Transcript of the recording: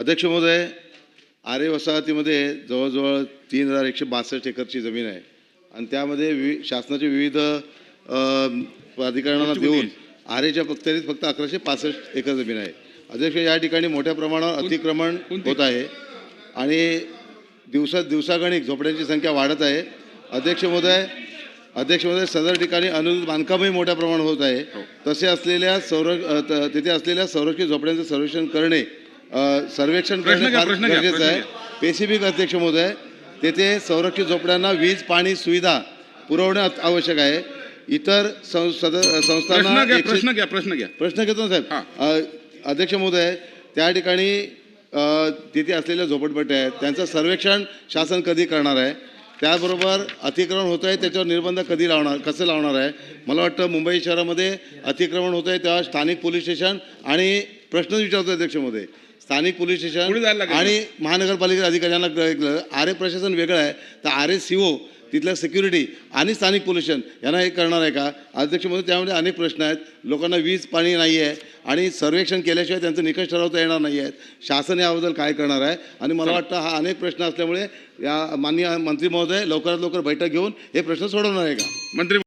अध्यक्ष महोदय आरे वसाहतीमध्ये जवळजवळ तीन हजार एकशे बासष्ट एकरची जमीन आहे. आणि त्यामध्ये वि शासनाचे विविध प्राधिकरणांना देऊन आरेच्या फक्तरीत फक्त अकराशे पासष्ट एकर जमीन आहे. अध्यक्ष या ठिकाणी मोठ्या प्रमाणावर अतिक्रमण होत आहे. आणि दिवसा दिवसागणिक झोपड्यांची संख्या वाढत आहे. अध्यक्ष महोदय अध्यक्ष महोदय सदर ठिकाणी अनुदानित बांधकामही मोठ्या प्रमाणात होत आहे. तसे असलेल्या संर अ, त- तिथे असलेल्या संरक्षित झोपड्यांचं सर्वेक्षण करणे सर्वेक्षण प्रश्न करणे फार गरजेचं आहे. स्पेसिफिक अध्यक्ष महोदय तेथे संरक्षित झोपड्यांना वीज पाणी सुविधा पुरवणे आवश्यक आहे. इतर संस्थांना प्रश्न घ्या प्रश्न घ्या प्रश्न घेतो ना. साहेब. अध्यक्ष महोदय त्या ठिकाणी तिथे असलेल्या झोपडपट्ट्या आहेत. त्यांचं सर्वेक्षण शासन कधी करणार आहे? त्याबरोबर अतिक्रमण होत आहे त्याच्यावर निर्बंध कधी लावणार कसं लावणार आहे? मला वाटतं मुंबई शहरामध्ये अतिक्रमण होत आहे तेव्हा स्थानिक पोलीस स्टेशन आणि प्रश्न विचारतो अध्यक्ष महोदय स्थानिक पोलीस स्टेशन. आणि महानगरपालिका अधिकाऱ्यांना आर ए प्रशासन वेगळं आहे तर आर ए सी ओ तिथल्या सिक्युरिटी आणि स्थानिक पोल्युशन यांना हे करणार आहे का? अध्यक्ष महोदय त्यामध्ये अनेक प्रश्न आहेत. लोकांना वीज पाणी नाही आहे आणि सर्वेक्षण केल्याशिवाय त्यांचं निकष ठरवता येणार नाही आहेत शासन याबद्दल काय करणार आहे? आणि मला वाटतं हा अनेक प्रश्न असल्यामुळे या माननीय मंत्री महोदय लवकरात लवकर बैठक घेऊन हे प्रश्न सोडवणार आहे का? मंत्री